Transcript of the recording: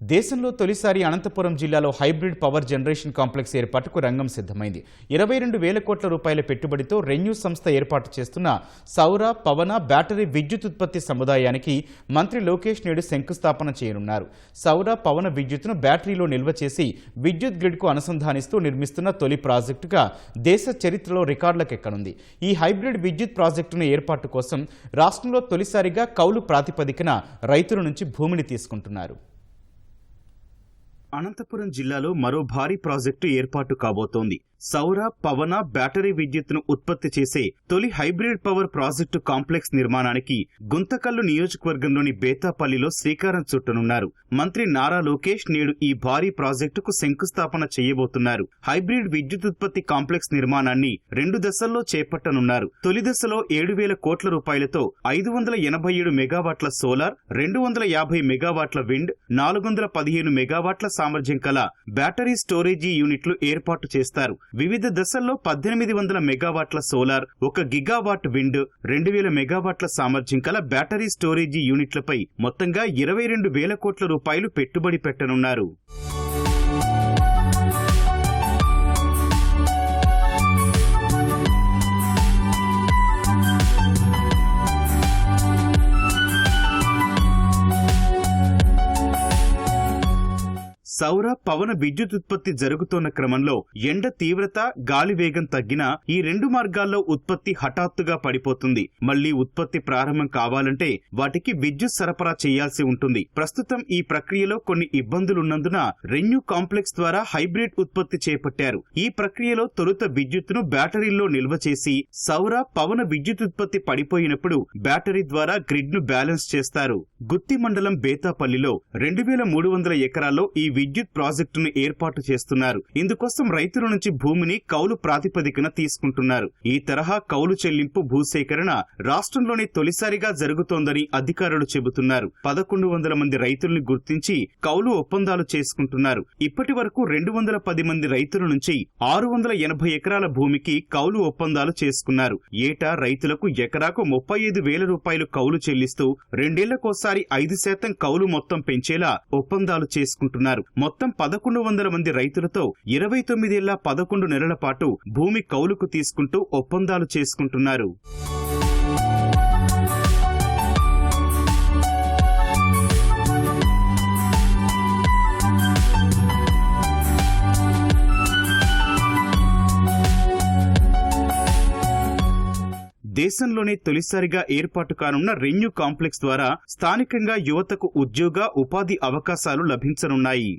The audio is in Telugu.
దేశంలో తొలిసారి అనంతపురం జిల్లాలో హైబ్రిడ్ పవర్ జనరేషన్ కాంప్లెక్స్ ఏర్పాటుకు రంగం సిద్ధమైంది. ఇరవై రెండు వేల కోట్ల రూపాయల పెట్టుబడితో రెన్యూ సంస్థ ఏర్పాటు చేస్తున్న సౌర పవన బ్యాటరీ విద్యుత్ ఉత్పత్తి సముదాయానికి మంత్రి లోకేష్ నేడు శంకుస్థాపన చేయనున్నారు. సౌర పవన విద్యుత్తును బ్యాటరీలో నిల్వ చేసి విద్యుత్ గ్రిడ్కు అనుసంధానిస్తూ నిర్మిస్తున్న తొలి ప్రాజెక్టుగా దేశ చరిత్రలో రికార్డులకెక్కనుంది. ఈ హైబ్రిడ్ విద్యుత్ ప్రాజెక్టును ఏర్పాటు కోసం రాష్ట్రంలో తొలిసారిగా కౌలు ప్రాతిపదికన రైతుల నుంచి భూమిని తీసుకుంటున్నారు. అనంతపురం జిల్లాలో మరో భారీ ప్రాజెక్టు ఏర్పాటు కాబోతోంది. సౌర పవన బ్యాటరీ విద్యుత్తును ఉత్పత్తి చేసే తొలి హైబ్రిడ్ పవర్ ప్రాజెక్టు కాంప్లెక్స్ నిర్మాణానికి గుంతకల్లు నియోజకవర్గంలోని బేతాపల్లిలో శ్రీకారం చుట్టనున్నారు. మంత్రి నారా లోకేష్ నేడు ఈ భారీ ప్రాజెక్టుకు శంకుస్థాపన చేయబోతున్నారు. హైబ్రిడ్ విద్యుత్ ఉత్పత్తి కాంప్లెక్స్ నిర్మాణాన్ని రెండు దశల్లో చేపట్టనున్నారు. తొలి దశలో ఏడు వేల కోట్ల రూపాయలతో ఐదు వందల ఎనభై ఏడు మెగావాట్ల సోలార్ రెండు వందల యాభై మెగావాట్ల విండ్ నాలుగు వందల పదిహేను మెగావాట్ల సామర్థ్యం కల బ్యాటరీ స్టోరేజీ యూనిట్లు ఏర్పాటు చేస్తారు. వివిధ దశల్లో పద్దెనిమిది వందల మెగావాట్ల సోలార్ ఒక గిగావాట్ విండ్ రెండు వేల మెగావాట్ల సామర్థ్యం కల బ్యాటరీ స్టోరేజీ యూనిట్లపై మొత్తంగా ఇరవై రెండు వేల కోట్ల రూపాయలు పెట్టుబడి పెట్టనున్నారు. సౌర పవన విద్యుత్ ఉత్పత్తి జరుగుతోన్న క్రమంలో ఎండ తీవ్రత గాలి వేగం తగ్గినా ఈ రెండు మార్గాల్లో ఉత్పత్తి హఠాత్తుగా పడిపోతుంది. మళ్ళీ ఉత్పత్తి ప్రారంభం కావాలంటే వాటికి విద్యుత్ సరఫరా చేయాల్సి ఉంటుంది. ప్రస్తుతం ఈ ప్రక్రియలో కొన్ని ఇబ్బందులున్నందున రెన్యూ కాంప్లెక్స్ ద్వారా హైబ్రిడ్ ఉత్పత్తి చేపట్టారు. ఈ ప్రక్రియలో తొలుత విద్యుత్తును బ్యాటరీల్లో నిల్వ చేసి సౌర పవన విద్యుత్ ఉత్పత్తి పడిపోయినప్పుడు బ్యాటరీ ద్వారా గ్రిడ్ను బ్యాలెన్స్ చేస్తారు. గుత్తి మండలం బేతాపల్లిలో రెండు వేల మూడు వందల ఎకరాల్లో ఈ విద్యుత్ ప్రాజెక్టును ఏర్పాటు చేస్తున్నారు. ఇందుకోసం రైతుల నుంచి భూమిని కౌలు ప్రాతిపదికన తీసుకుంటున్నారు. ఈ తరహా కౌలు చెల్లింపు భూసేకరణ రాష్ట్రంలోనే తొలిసారిగా జరుగుతోందని అధికారులు చెబుతున్నారు. పదకొండు వందల మంది రైతుల్ని గుర్తించి కౌలు ఒప్పందాలు చేసుకుంటున్నారు. ఇప్పటి వరకు రెండు వందల పది మంది రైతుల నుంచి ఆరు వందల ఎనభై ఎకరాల భూమికి కౌలు ఒప్పందాలు చేసుకున్నారు. ఏటా రైతులకు ఎకరాకు ముప్పై ఐదు వేల రూపాయలు కౌలు చెల్లిస్తూ రెండేళ్ళకోసారి ఐదు శాతం కౌలు మొత్తం పెంచేలా ఒప్పందాలు చేసుకుంటున్నారు. మొత్తం పదకొండు వందల మంది రైతులతో ఇరవై తొమ్మిదేళ్ళ పదకొండు నెలల పాటు భూమి కౌలుకు తీసుకుంటూ ఒప్పందాలు చేసుకుంటున్నారు. దేశంలోనే తొలిసారిగా ఏర్పాటు కానున్న రెన్యూ కాంప్లెక్స్ ద్వారా స్థానికంగా యువతకు ఉద్యోగ ఉపాధి అవకాశాలు లభించనున్నాయి.